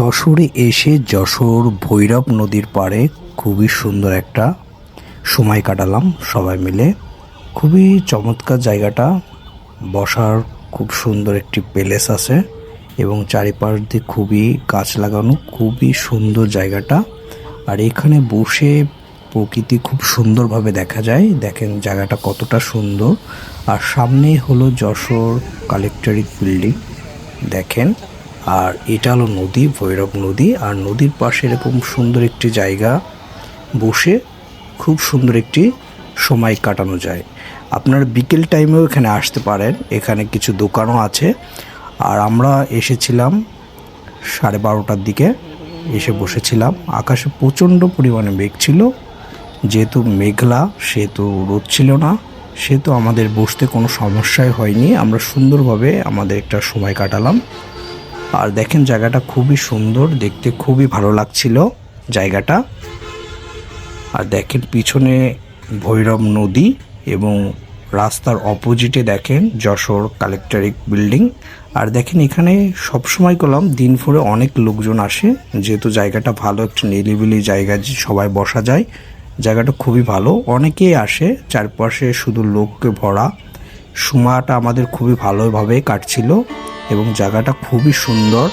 যশোরে এসে যশোর ভৈরব নদীর পাড়ে খুবই সুন্দর একটা সময় কাটালাম সবাই মিলে। খুবই চমৎকার জায়গাটা। বসার খুব সুন্দর একটি প্যালেস আছে এবং চারিপাশ দিয়ে খুবই গাছ লাগানো, খুবই সুন্দর জায়গাটা। আর এখানে বসে প্রকৃতি খুব সুন্দরভাবে দেখা যায়। দেখেন জায়গাটা কতটা সুন্দর। আর সামনেই হলো যশোর কালেক্টরেট বিল্ডিং দেখেন। আর এটা হলো নদী, ভৈরব নদী। আর নদীর পাশে এরকম সুন্দর একটি জায়গা বসে খুব সুন্দর একটি সময় কাটানো যায়। আপনার বিকেল টাইমেও এখানে আসতে পারেন। এখানে কিছু দোকানও আছে। আর আমরা এসেছিলাম সাড়ে বারোটার দিকে, এসে বসেছিলাম। আকাশে প্রচণ্ড পরিমাণে মেঘ ছিল। যেহেতু মেঘলা, সেহেতু রোদ ছিল না। সেহেতু আমাদের বসতে কোনো সমস্যাই হয়নি। আমরা সুন্দরভাবে আমাদের একটা সময় কাটালাম। আর দেখেন জায়গাটা খুবই সুন্দর, দেখতে খুবই ভালো লাগছিল জায়গাটা। আর দেখেন পিছনে ভৈরব নদী এবং রাস্তার অপোজিটে দেখেন যশোর কালেক্টরিক বিল্ডিং। আর দেখেন এখানে সবসময় করলাম দিন ভরে অনেক লোকজন আসে, যেহেতু জায়গাটা ভালো, একটা নিরিবিলি জায়গা সবাই বসা যায়। জায়গাটা খুবই ভালো, অনেকেই আসে, চারপাশে শুধু লোককে ভরা। সময়টা আমাদের খুবই ভালোভাবে কাটছিল এবং জায়গাটা খুবই সুন্দর।